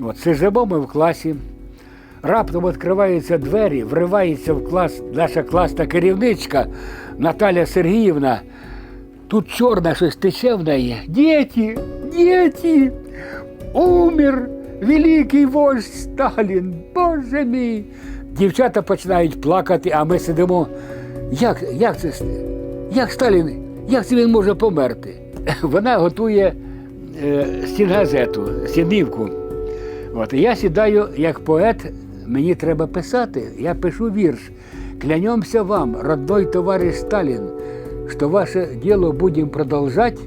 От, сидимо ми в класі. Раптом відкриваються двері, вривається в клас наша класна керівничка Наталя Сергіївна. Тут чорне щось тече в неї. Діти, діти, умер великий вождь Сталін, Боже мій. Дівчата починають плакати, а ми сидимо. Як, як це? Як Сталін? Як це він може померти? Вона готує е, стінгазету, стінівку. От, і я сідаю як поет, мені треба писати. Я пишу вірш. Клянемся вам, родной товарищ Сталин, что ваше дело будем продолжать,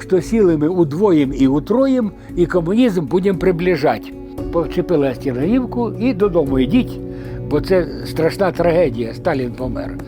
что силами удвоим и утроим, и коммунизм будем приближать. Повчепила стінаївку і додому йдіть, бо це страшна трагедія, Сталін помер.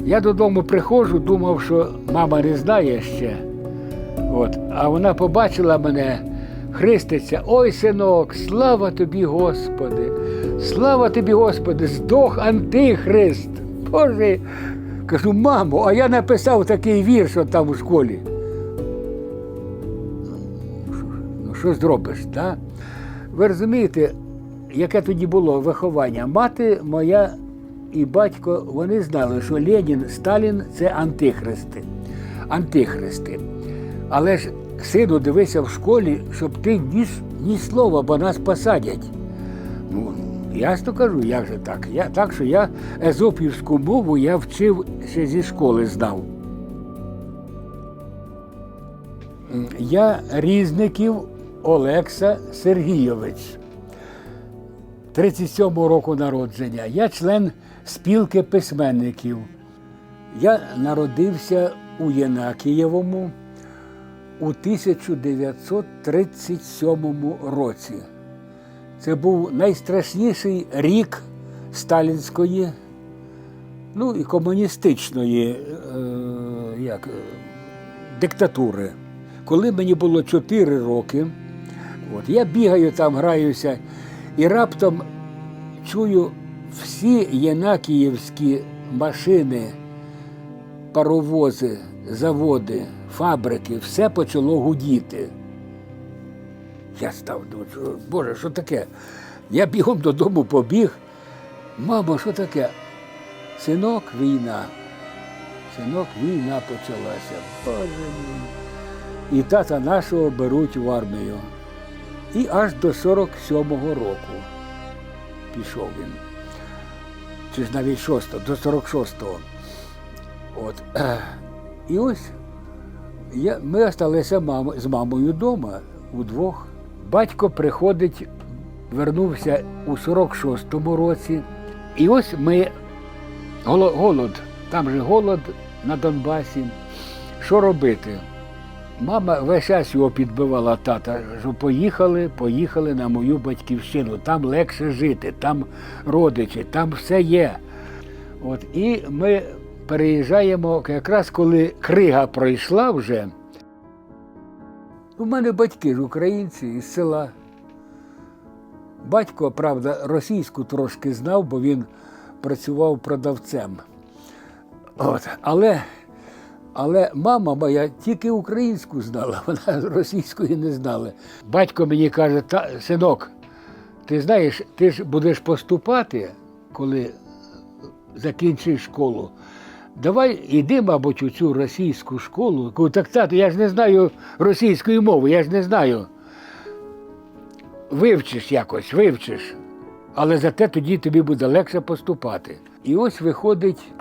Я додому приходжу, думав, що мама не знає ще. От. А вона побачила мене, хреститься. Ой, синок, слава тобі, Господи! Слава тобі, Господи, здох антихрист. Боже. Кажу, мамо, а я написав такий вірш от там у школі. Ну, що зробиш, так? Ви розумієте, яке тоді було виховання? Мати моя і батько вони знали, що Ленін, Сталін це антихристи. Антихристи. Але ж сину дивися в школі, щоб ти ні, ні слова, бо нас посадять. Ну, ясно кажу, як же так? Я, так що я езопівську мову я вчив ще зі школи знав. Я різників Олекса Сергійович. 37-го року народження. Я член спілки письменників. Я народився у Єнакієвому у 1937 році. Це був найстрашніший рік сталінської, ну і комуністичної е, як, е, диктатури. Коли мені було 4 роки, от, я бігаю там, граюся, і раптом чую всі єнакіївські машини, паровози, заводи, фабрики, все почало гудіти. Я став, думаю, Боже, що таке? Я бігом додому побіг. Мамо, що таке? Синок, війна. Синок, війна почалася. Боже мій. І тата нашого беруть в армію. І аж до 47-го року пішов він. Чи ж навіть 6-го, до 46-го. От. І ось я, ми залишилися мам, з мамою вдома удвох. Батько приходить, вернувся у 46-му році. І ось ми голод, там же голод на Донбасі. Що робити? Мама весь час його підбивала тата, що поїхали, поїхали на мою батьківщину. Там легше жити, там родичі, там все є. От, і ми переїжджаємо якраз коли крига пройшла вже. У мене батьки ж українці із села. Батько, правда, російську трошки знав, бо він працював продавцем. От. Але, але мама моя тільки українську знала, вона російської не знала. Батько мені каже, Та, синок, ти знаєш, ти ж будеш поступати, коли закінчиш школу. Давай іди, мабуть, у цю російську школу. Так тато, я ж не знаю російської мови, я ж не знаю. Вивчиш якось, вивчиш. Але зате тоді тобі буде легше поступати. І ось виходить,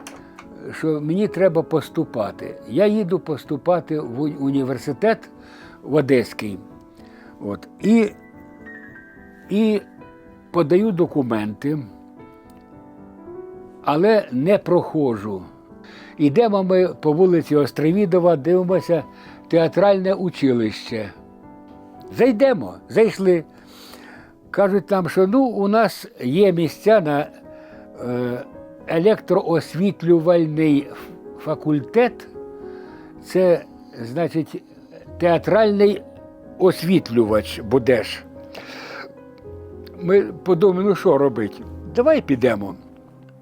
що мені треба поступати. Я їду поступати в університет в Одеський. От. І, і подаю документи, але не проходжу. Йдемо ми по вулиці Островідова, дивимося театральне училище. Зайдемо, зайшли. Кажуть нам, що ну, у нас є місця на е, електроосвітлювальний факультет. Це, значить, театральний освітлювач будеш. Ми подумали, ну що робити? Давай підемо.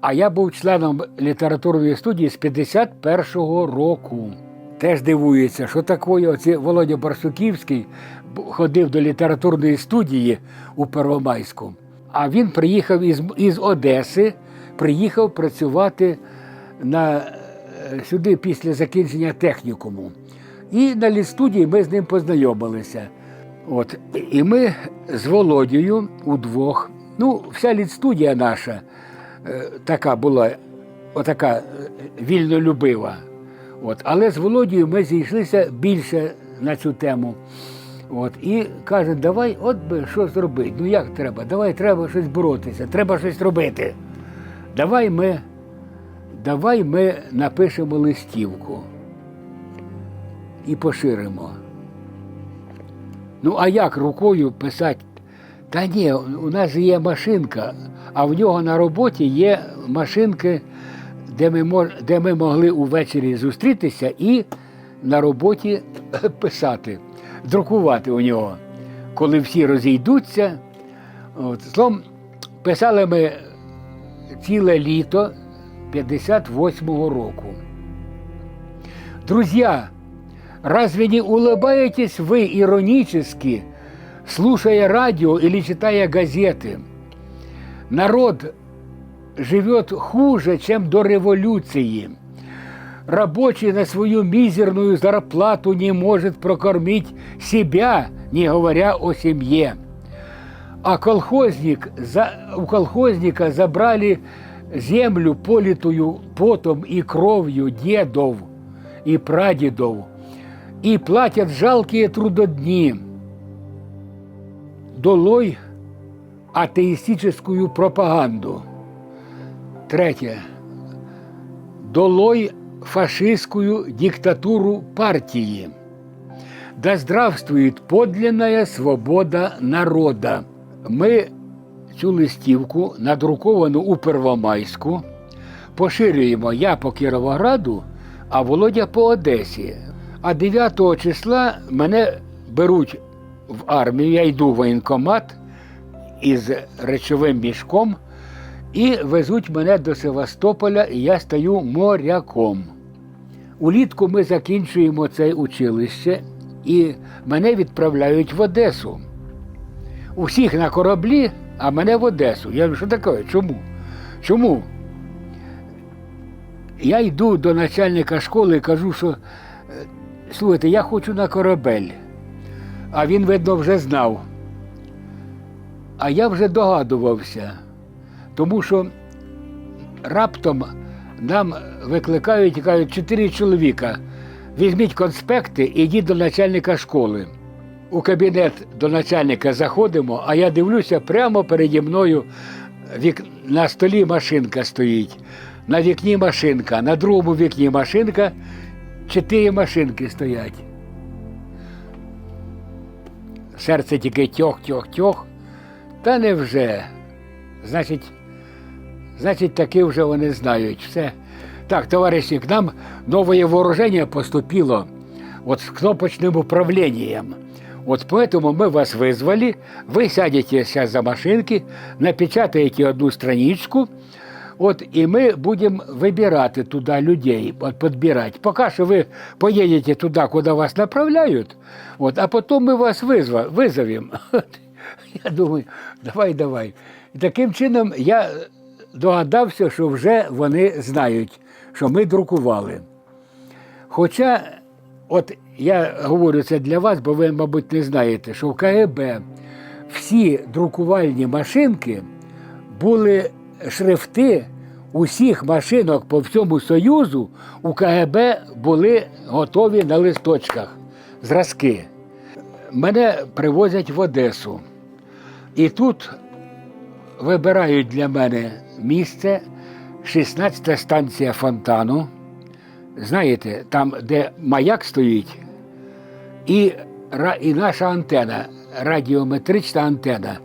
А я був членом літературної студії з 51-го року. Теж дивується, що таке оце Володя Барсуківський, ходив до літературної студії у Первомайську. А він приїхав із, із Одеси, приїхав працювати на, е, сюди після закінчення технікуму. І на літстудії ми з ним познайомилися. От. І ми з Володією удвох. Ну, вся літстудія наша така була, отака е, вільнолюбива. От. Але з Володією ми зійшлися більше на цю тему. От. І каже, давай от би що зробити. Ну як треба? Давай треба щось боротися, треба щось робити. Давай ми, давай ми напишемо листівку і поширимо. Ну, а як рукою писати? Та ні, у нас є машинка, а в нього на роботі є машинки, де ми, де ми могли увечері зустрітися і на роботі писати, друкувати у нього. Коли всі розійдуться. От, словом, писали ми ціле літо 58-го року. Друзья, разве не улыбаетесь вы иронически, слушая радио или читая газеты? Народ живет хуже, чем до революции. Рабочий на свою мизерную зарплату не может прокормить себя, не говоря о семье. А колхозник, за, у колхозника забрали землю, политую потом и кровью дедов и прадедов, и платят жалкие трудодни. Долой атеистическую пропаганду. Третье. Долой фашистскую диктатуру партии. Да здравствует подлинная свобода народа. Ми цю листівку, надруковану у Первомайську, поширюємо я по Кіровограду, а Володя по Одесі. А 9 числа мене беруть в армію, я йду в воєнкомат із речовим мішком і везуть мене до Севастополя, і я стаю моряком. Улітку ми закінчуємо це училище, і мене відправляють в Одесу. Усіх на кораблі, а мене в Одесу. Я говорю, що таке? Чому? Чому? Я йду до начальника школи і кажу, що е, слухайте, я хочу на корабель. А він, видно, вже знав. А я вже догадувався, тому що раптом нам викликають і кажуть, чотири чоловіка. Візьміть конспекти і йдіть до начальника школи. У кабінет до начальника заходимо, а я дивлюся, прямо переді мною вік... на столі машинка стоїть. На вікні машинка, на другому вікні машинка, чотири машинки стоять Серце тільки тьох-тьох-тьох. Та невже? Значить, значить, таки вже вони знають. Все. Так, товариші, к нам новое вооружение поступило вот с кнопочным управлением. Вот поэтому мы вас вызвали, вы сядете сейчас за машинки, напечатаете одну страничку, вот, и мы будем выбирать туда людей, вот, подбирать. Пока что вы поедете туда, куда вас направляют, вот, а потом мы вас вызва, вызовем. Я думаю, давай, давай. І таким чином я догадався, що вже вони знають, що ми друкували. Хоча, от я говорю це для вас, бо ви, мабуть, не знаєте, що в КГБ всі друкувальні машинки були шрифти усіх машинок по всьому Союзу у КГБ були готові на листочках, зразки. Мене привозять в Одесу. І тут вибирають для мене місце 16 станція фонтану. Знаєте, там, де маяк стоїть, і, і наша антена, радіометрична антена,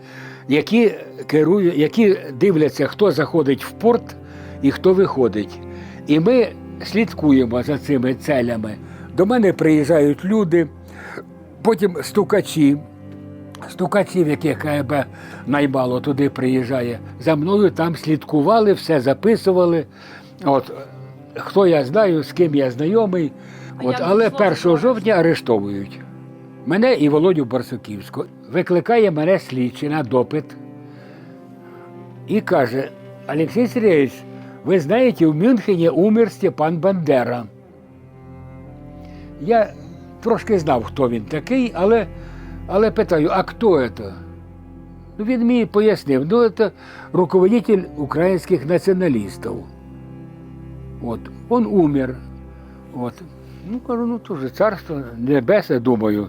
які керують, які дивляться, хто заходить в порт і хто виходить. І ми слідкуємо за цими целями. До мене приїжджають люди, потім стукачі, стукачів, яких КГБ наймало туди приїжджає. За мною там слідкували, все записували. От, хто я знаю, з ким я знайомий. От, але 1 жовтня арештовують. мене і Володю Барсуківську. Викликає мене слідчий на допит і каже: Олексій Сергійович, ви знаєте, в Мюнхені умер Степан Бандера. Я трошки знав, хто він такий, але, але питаю, а хто це? Ну, він мені пояснив, ну це руководитель українських націоналістів. От, он умер. От. Ну, кажу, ну то ж царство небесне, думаю,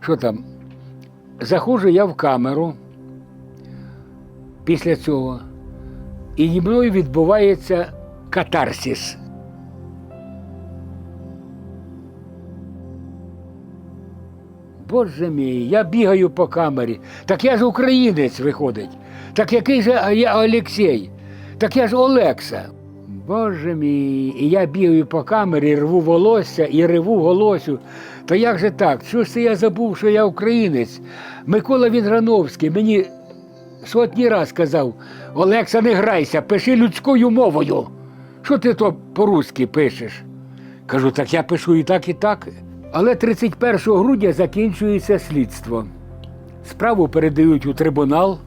що там. Заходжу я в камеру після цього, і мною відбувається катарсис. Боже мій, я бігаю по камері. Так я ж українець виходить. Так який же я Олексій? Так я ж Олекса. Боже мій, і я бігаю по камері, рву волосся і реву голосю. То як же так? Чого ж це я забув, що я українець? Микола Вінграновський мені сотні раз казав: Олекса, не грайся, пиши людською мовою. Що ти то по-русски пишеш? Кажу, так я пишу і так, і так. Але 31 грудня закінчується слідство. Справу передають у трибунал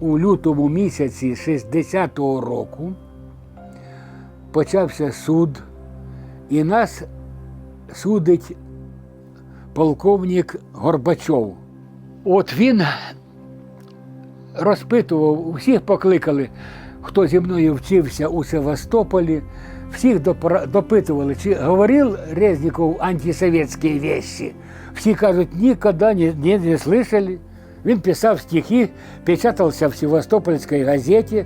у лютому місяці 60-го року. Почався суд, і нас судить полковник Горбачов. От він розпитував, усіх покликали, хто зі мною вчився у Севастополі, всіх допитували, чи говорив Резніков антисоветські вещи. Всі кажуть, ніколи не, не, не слышали. Він писав стихи, печатався в Севастопольській газеті.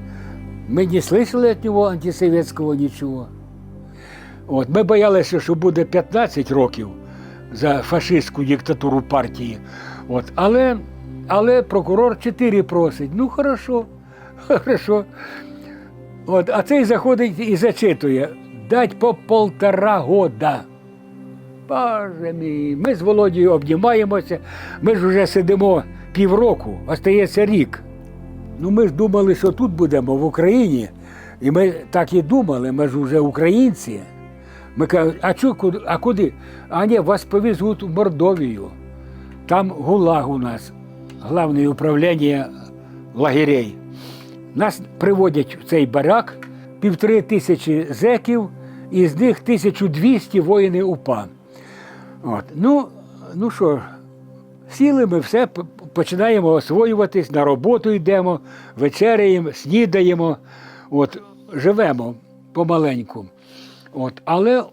Ми не слышали від нього антисоветського нічого. От, ми боялися, що буде 15 років за фашистську диктатуру партії. От, але, але прокурор 4 просить. Ну, хорошо, хорошо. От, а цей заходить і зачитує. Дать по полтора года. Боже мій, ми з Володією обнімаємося, ми ж вже сидимо півроку, остається рік. Ну ми ж думали, що тут будемо в Україні. І ми так і думали, ми ж вже українці. Ми кажемо, а куди, а куди? А ні, вас повезуть в Мордовію. Там ГУЛАГ у нас, головне управління лагерей. Нас приводять в цей барак півтори тисячі зеків, і з них 1200 воїни УПА. От. Ну, ну що, сіли ми все, починаємо освоюватись, на роботу йдемо, вечеряємо, снідаємо, от, живемо помаленьку. От, але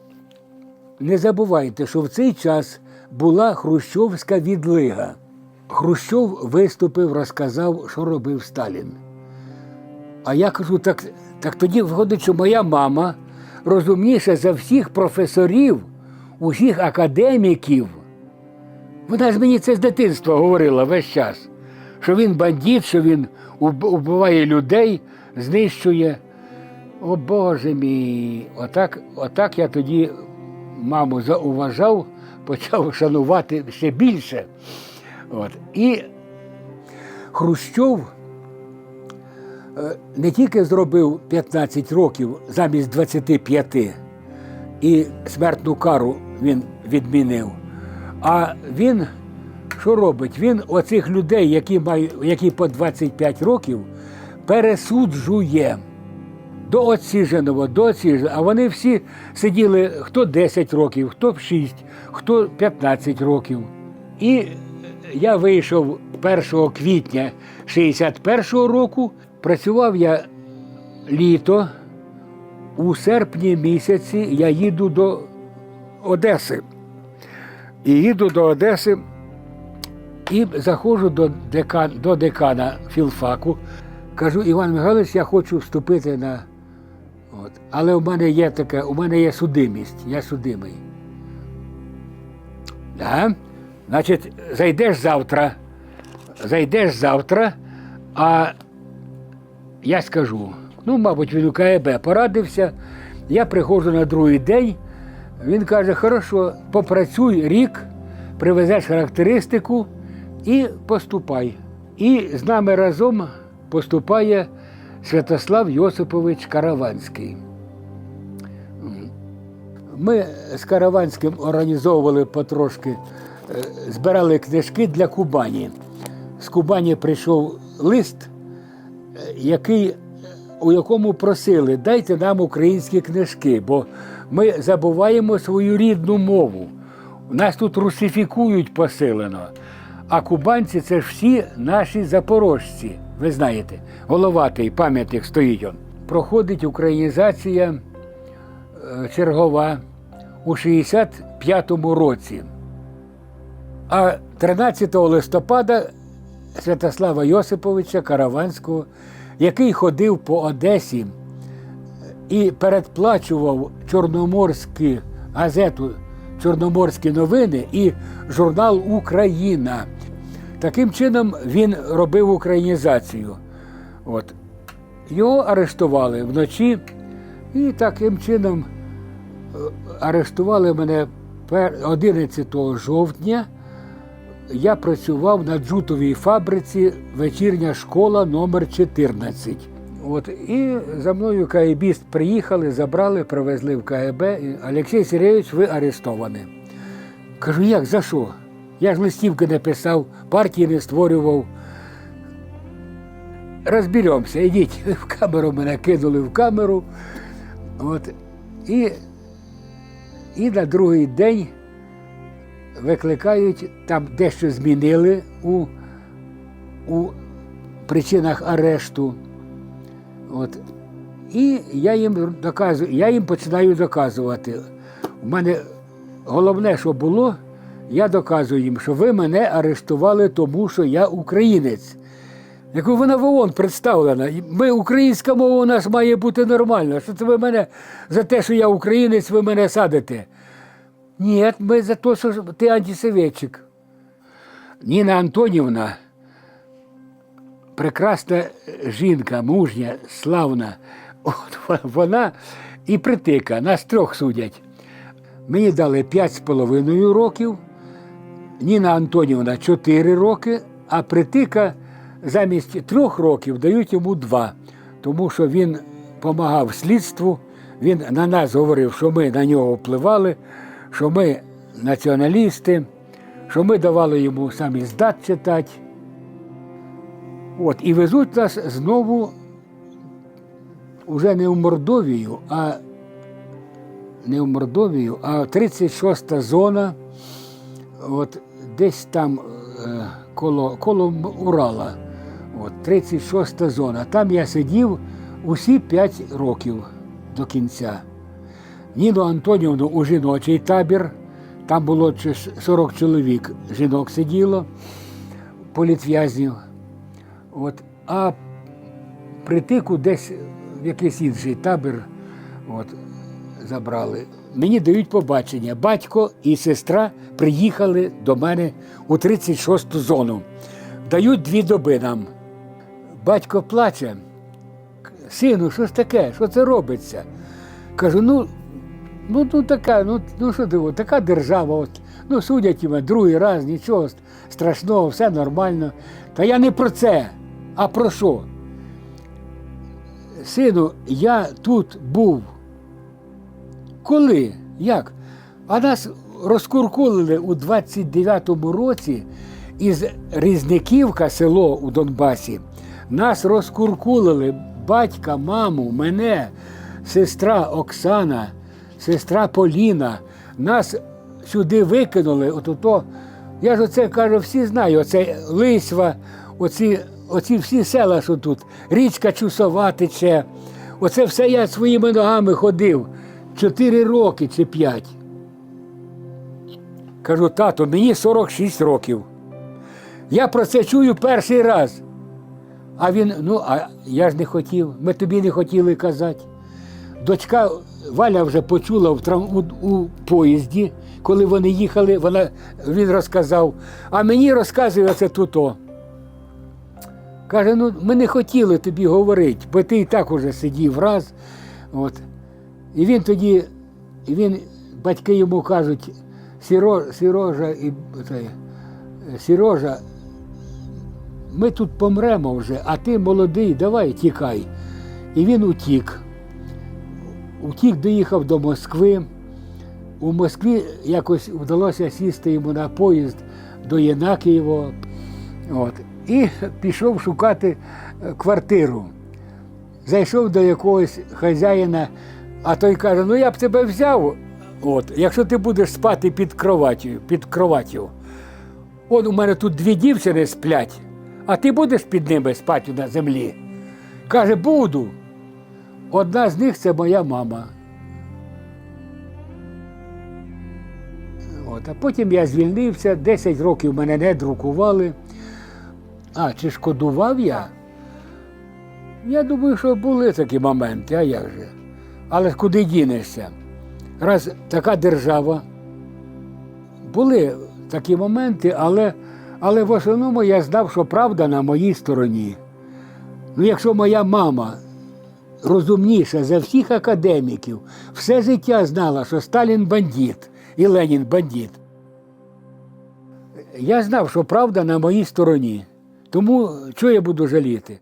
не забувайте, що в цей час була хрущовська відлига. Хрущов виступив, розказав, що робив Сталін. А я кажу, так, так тоді виходить, що моя мама розумніша за всіх професорів, усіх академіків. Вона ж мені це з дитинства говорила весь час, що він бандит, що він убиває людей, знищує. О Боже мій, отак, отак я тоді маму зауважав, почав шанувати ще більше. От. І Хрущов е, не тільки зробив 15 років замість 25 і смертну кару він відмінив, а він що робить? Він оцих людей, які, мають, які по 25 років, пересуджує до оціженого, до оціженого. А вони всі сиділи хто 10 років, хто 6, хто 15 років. І я вийшов 1 квітня 61-го року, працював я літо, у серпні місяці я їду до Одеси. І їду до Одеси і заходжу до, декан, до декана філфаку. Кажу, Іван Михайлович, я хочу вступити на. От. Але у мене є таке, у мене є судимість, я судимий. Да? Значить, зайдеш завтра, зайдеш завтра, а я скажу, ну, мабуть, він у КГБ порадився. Я приходжу на другий день. Він каже: хорошо, попрацюй рік, привезеш характеристику і поступай. І з нами разом поступає Святослав Йосипович Караванський. Ми з Караванським організовували потрошки збирали книжки для Кубані. З Кубані прийшов лист, е, який, у якому просили, дайте нам українські книжки, бо ми забуваємо свою рідну мову. Нас тут русифікують посилено. А кубанці це ж всі наші запорожці. Ви знаєте, головатий пам'ятник стоїть он. Проходить українізація е, чергова у 65-му році. А 13 листопада Святослава Йосиповича Караванського, який ходив по Одесі і передплачував Чорноморську газету Чорноморські новини і журнал Україна. Таким чином він робив українізацію. От. Його арештували вночі, і таким чином е, арештували мене 11 жовтня. Я працював на джутовій фабриці вечірня школа номер 14. От, і за мною КГБіст приїхали, забрали, привезли в КГБ. Олексій Сергійович, ви арестовані. Кажу, як за що? Я ж листівки не писав, партії не створював. Розберемося, йдіть в камеру, мене кинули в камеру. От, і, і на другий день викликають, там дещо змінили у, у причинах арешту. От. І я їм доказую, я їм починаю доказувати. У мене головне, що було, я доказую їм, що ви мене арештували тому, що я українець. Я кажу, вона в ООН представлена. Ми, українська мова у нас має бути нормальна. Що це ви мене за те, що я українець, ви мене садите? Ні, ми за те, що ти антисоветчик. Ніна Антонівна прекрасна жінка, мужня, славна. От вона і притика, нас трьох судять. Мені дали п'ять з половиною років, Ніна Антонівна 4 роки, а притика замість трьох років дають йому два, тому що він допомагав слідству, він на нас говорив, що ми на нього впливали, що ми націоналісти, що ми давали йому самі здат читати. От, і везуть нас знову вже не в Мордовію, а не в Мордовію, а 36-та зона, от десь там е, коло, коло Урала. От, 36-та зона. Там я сидів усі 5 років до кінця. Ніну Антонівну у жіночий табір. Там було 40 чоловік жінок сиділо, політв'язнів. От, а притику десь в якийсь інший табір от, забрали. Мені дають побачення. Батько і сестра приїхали до мене у 36-ту зону. Дають дві доби нам. Батько плаче. Сину, що ж таке? Що це робиться? Кажу, ну, ну, ну така, ну, ну що ти, така держава, от, ну судять мене другий раз, нічого страшного, все нормально. Та я не про це, а про що? Сину, я тут був. Коли? Як? А нас розкуркулили у 29-му році із Різниківка, село у Донбасі. Нас розкуркулили батька, маму, мене, сестра Оксана, сестра Поліна. Нас сюди викинули. От ото, я ж оце кажу, всі знаю, оце Лисва, оці, оці всі села, що тут, річка Чусова тече. Оце все я своїми ногами ходив. Чотири роки чи п'ять. Кажу, тато, мені 46 років. Я про це чую перший раз. А він, ну, а я ж не хотів, ми тобі не хотіли казати. Дочка Валя вже почула в трам, у, у поїзді, коли вони їхали, вона, він розказав, а мені розказує це туто. Каже, ну ми не хотіли тобі говорити, бо ти і так уже сидів раз. От. І він тоді, він, батьки йому кажуть, Сіро, Сірожа і Сірожа, ми тут помремо вже, а ти молодий, давай тікай. І він утік. Утік, доїхав до Москви. У Москві якось вдалося сісти йому на поїзд до Єнакієва. От. І пішов шукати е, квартиру. Зайшов до якогось хазяїна, а той каже: ну я б тебе взяв, от, якщо ти будеш спати під кроваттю, під кроваттю. От у мене тут дві дівчини сплять, а ти будеш під ними спати на землі? Каже, буду. Одна з них це моя мама. От, а потім я звільнився, 10 років мене не друкували. А, чи шкодував я? Я думаю, що були такі моменти, а як же? Але куди дінешся? Раз така держава, були такі моменти, але, але в основному я знав, що правда на моїй стороні. Ну, якщо моя мама розумніша за всіх академіків, все життя знала, що Сталін бандит і Ленін бандит. Я знав, що правда на моїй стороні. Тому чого я буду жаліти?